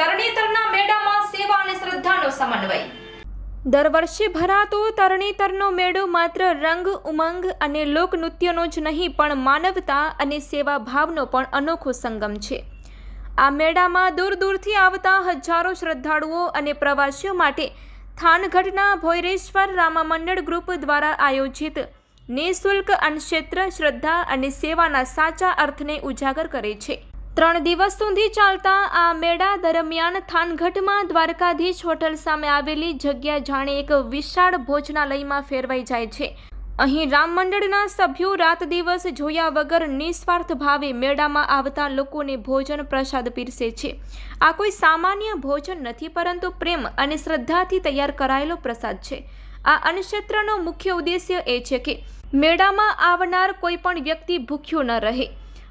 તરણેતરના મેળામાં સેવા અને શ્રદ્ધાનો સમન્વય. દર વર્ષે ભરાતો તરણેતરનો મેળો માત્ર રંગ, ઉમંગ અને લોકનૃત્યનો જ નહીં, પણ માનવતા અને સેવા ભાવનો પણ અનોખો સંગમ છે. આ મેળામાં દૂર દૂરથી આવતા હજારો શ્રદ્ધાળુઓ અને પ્રવાસીઓ માટે થાનગઢના ભોયરેશ્વર રામા મંડળ ગ્રુપ દ્વારા આયોજિત નિઃશુલ્ક અન્નક્ષેત્ર શ્રદ્ધા અને સેવાના સાચા અર્થને ઉજાગર કરે છે. ત્રણ દિવસ સુધી ચાલતા આ મેળા દરમિયાન થાનગઢમાં દ્વારકાધીશ હોટલ સામે આવેલી જગ્યા જાણે એક વિશાળ ભોજનાલયમાં ફેરવાઈ જાય છે. અહીં રામ મંડળના સભ્યો રાત દિવસ જોયા વગર નિસ્વાર્થ ભાવે મેળામાં આવતા લોકોને ભોજન પ્રસાદ પીરસે છે. આ કોઈ સામાન્ય ભોજન નથી, પરંતુ પ્રેમ અને શ્રદ્ધાથી તૈયાર કરાયેલો પ્રસાદ છે. આ અન્નક્ષેત્રનો મુખ્ય ઉદ્દેશ્ય એ છે કે, મેળામાં આવનાર કોઈ પણ વ્યક્તિ ભૂખ્યો ન રહે.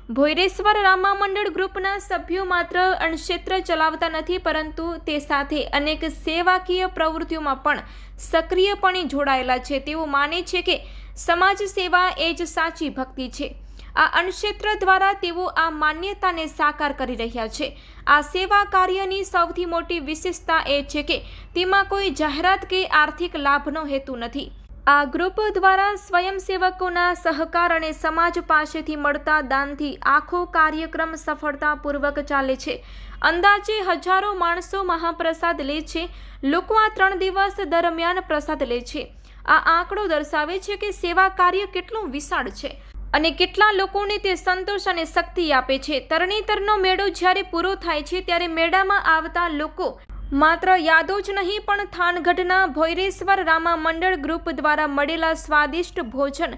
ભોયરેશ્વર રામા મંડળ ગ્રુપના સભ્યો માત્ર અણક્ષેત્ર ચલાવતા નથી, પરંતુ તે સાથે અનેક સેવાકીય પ્રવૃત્તિઓમાં પણ સક્રિયપણે જોડાયેલા છે. તેઓ માને છે કે સમાજ સેવા એ જ સાચી ભક્તિ છે. આ અણક્ષેત્ર દ્વારા તેઓ આ માન્યતાને સાકાર કરી રહ્યા છે. આ સેવા કાર્યની સૌથી મોટી વિશેષતા એ છે કે તેમાં કોઈ જાહેરાત કે આર્થિક લાભનો હેતુ નથી. આ ગ્રુપ દ્વારા સ્વયંસેવકોના સહકાર અને સમાજ પાસેથી મળતા દાનથી આખો કાર્યક્રમ સફળતાપૂર્વક ચાલે છે. અંદાજે હજારો માણસો મહાપ્રસાદ લે છે. લોકો આ ત્રણ દિવસ દરમિયાન પ્રસાદ લે છે. આ આંકડો દર્શાવે છે કે સેવા કાર્ય કેટલું વિશાળ છે અને કેટલા લોકોને તે સંતોષ અને શક્તિ આપે છે. તરણેતરનો મેળો જ્યારે પૂરો થાય છે, ત્યારે મેળામાં આવતા લોકો માત્ર યાદો જ નહીં, પણ થાનગઢના ભૈરેશ્વર રામા મંડળ ગ્રુપ દ્વારા મળેલા સ્વાદિષ્ટ ભોજન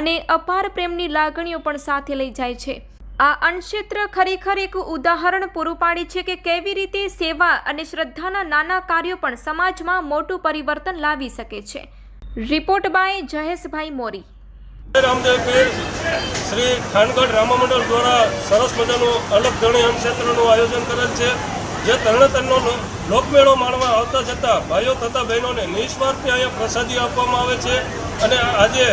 અને અપાર પ્રેમની લાગણીઓ પણ સાથે લઈ જાય છે. આ અણક્ષેત્ર ખરેખર એક ઉદાહરણ પૂરું પાડે છે કે કેવી રીતે સેવા અને શ્રદ્ધાના નાના કાર્યો પણ સમાજમાં મોટું પરિવર્તન લાવી શકે છે. Report by Jayeshbhai Mori. શ્રી ખાનગઢ રામા મંડળ દ્વારા સરસ મજાનું અલગ ધણી અન્નક્ષેત્રનું આયોજન કરેલ છે. જે તરણેતરનો લોકમેળો માણવા આવતા જતા ભાઈઓ તથા બહેનોને નિસ્વાર્થે અહીંયા પ્રસાદી આપવામાં આવે છે અને આજે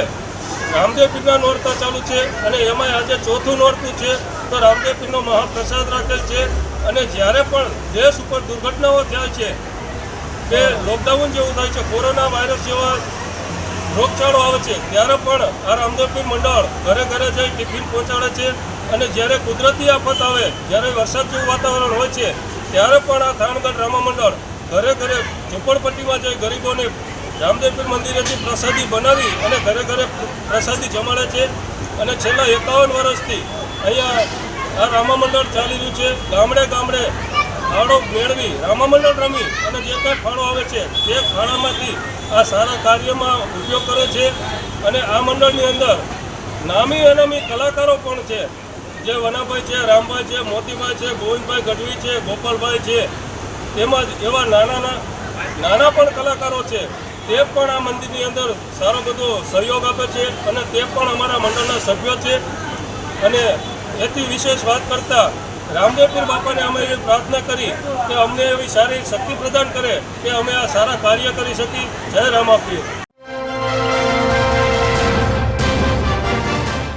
રામદેવ પીરના નોરતા ચાલુ છે અને એમાં આજે ચોથું નોરતું છે તો રામદેવ પીરનો મહાપ્રસાદ રાખેલ છે અને જ્યારે પણ દેશ ઉપર દુર્ઘટનાઓ થાય છે કે લોકડાઉન જેવું થાય છે, કોરોના વાયરસ જેવા રોગચાળો આવે છે, ત્યારે પણ આ રામદેવપીર મંડળ ઘરે ઘરે જઈ ટિફિન પહોંચાડે છે અને જ્યારે કુદરતી આફત આવે, જ્યારે વરસાદ જેવું વાતાવરણ હોય છે ત્યારે પણ આ થાણગઢ રામા મંડળ ઘરે ઘરે ઝુંપડપટ્ટીમાં જઈ ગરીબોને રામદેવપીર મંદિરેથી પ્રસાદી બનાવી અને ઘરે ઘરે પ્રસાદી જમાડે છે. અને છેલ્લા એકાવન વર્ષથી અહીંયા આ રામા મંડળ ચાલી રહ્યું છે. ગામડે ગામડે ફાળો મેળવી, રામામંડળ રમી અને જે કાંઈ ફાળો આવે છે તે ફાળામાંથી આ સારા કાર્યમાં ઉપયોગ કરે છે. અને આ મંડળની અંદર નામી અનામી કલાકારો પણ છે. જે વનાભાઈ છે, રામભાઈ છે, મોતીભાઈ છે, ગોવિંદભાઈ ગઢવી છે, ગોપાલભાઈ છે, તેમજ એવા નાના નાના પણ કલાકારો છે. તે પણ આ મંદિરની અંદર સારો બધો સહયોગ આપે છે અને તે પણ અમારા મંડળના સભ્યો છે. અને એથી વિશેષ વાત કરતાં રામદેવપીર બાપાને અમે એવી પ્રાર્થના કરી કે અમને એવી સારી શક્તિ પ્રદાન કરે કે અમે આ સારા કાર્ય કરી શકી જય રામાપીર.